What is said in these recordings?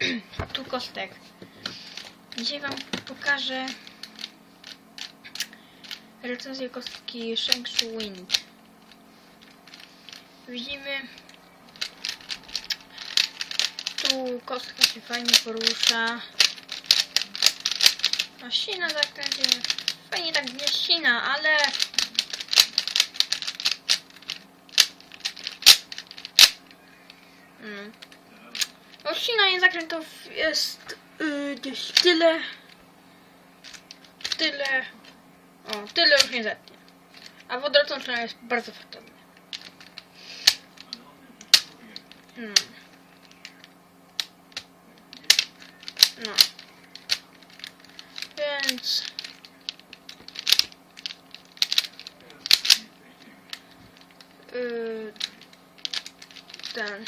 tu kostek. Dzisiaj wam pokażę recenzję kostki Shengshu Wind. Widzimy tu kostka się fajnie porusza. A ścina zakręcie fajnie tak nie ścina, ale Odcinanie zakrętów jest yy, gdzieś tyle. Tyle. O, tyle już nie zetnie. A wodorocączna jest bardzo fatalna. No. No. Więc. Yy, ten.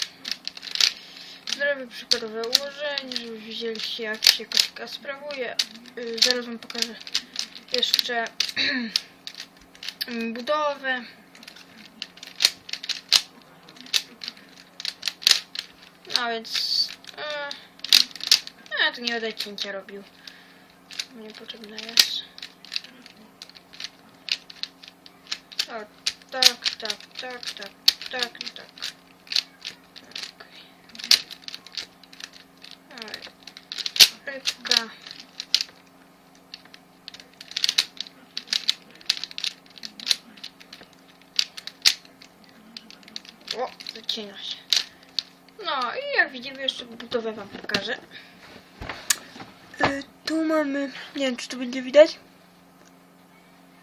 Zrobię przykładowe ułożenie, żeby widzieliście jak się kostka sprawuje. Yy, zaraz wam pokażę jeszcze budowę. No więc... Yy, ja tu nie będę cięcia robił. Niepotrzebne jest. O, tak, tak, tak, tak, tak, tak. Rybka. O, zacina się. No i jak widzimy jeszcze budowę wam pokażę. Y, Tu mamy, nie wiem czy to będzie widać.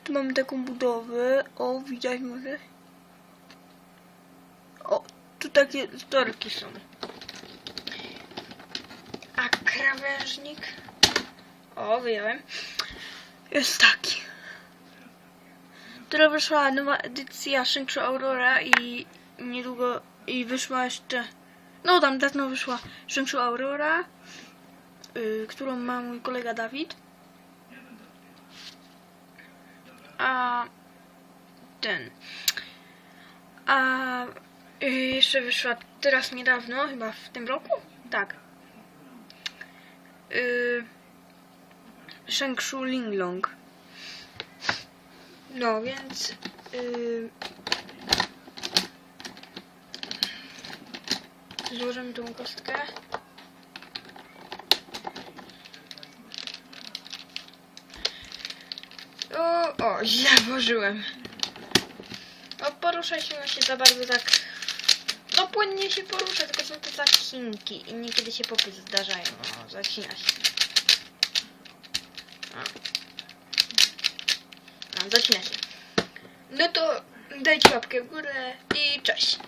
Tu mamy taką budowę. O, widać może. O, tu takie storki są. A krawężnik? O, wyjąłem. Jest taki. Teraz wyszła nowa edycja Shang-Chi Aurora i niedługo i wyszła jeszcze no tam dawno wyszła Shang-Chi Aurora y, którą ma mój kolega Dawid a ten a y, jeszcze wyszła teraz niedawno chyba w tym roku tak y, Shang-Chi Linglong no więc yy, złożymy tą kostkę. O, o, źle włożyłem. O, porusza się, no się za bardzo tak... No płynnie się porusza, tylko są te zacinki i niekiedy się popy zdarzają. O, zacina się. No, zacina się. No to dajcie łapkę w górę i cześć.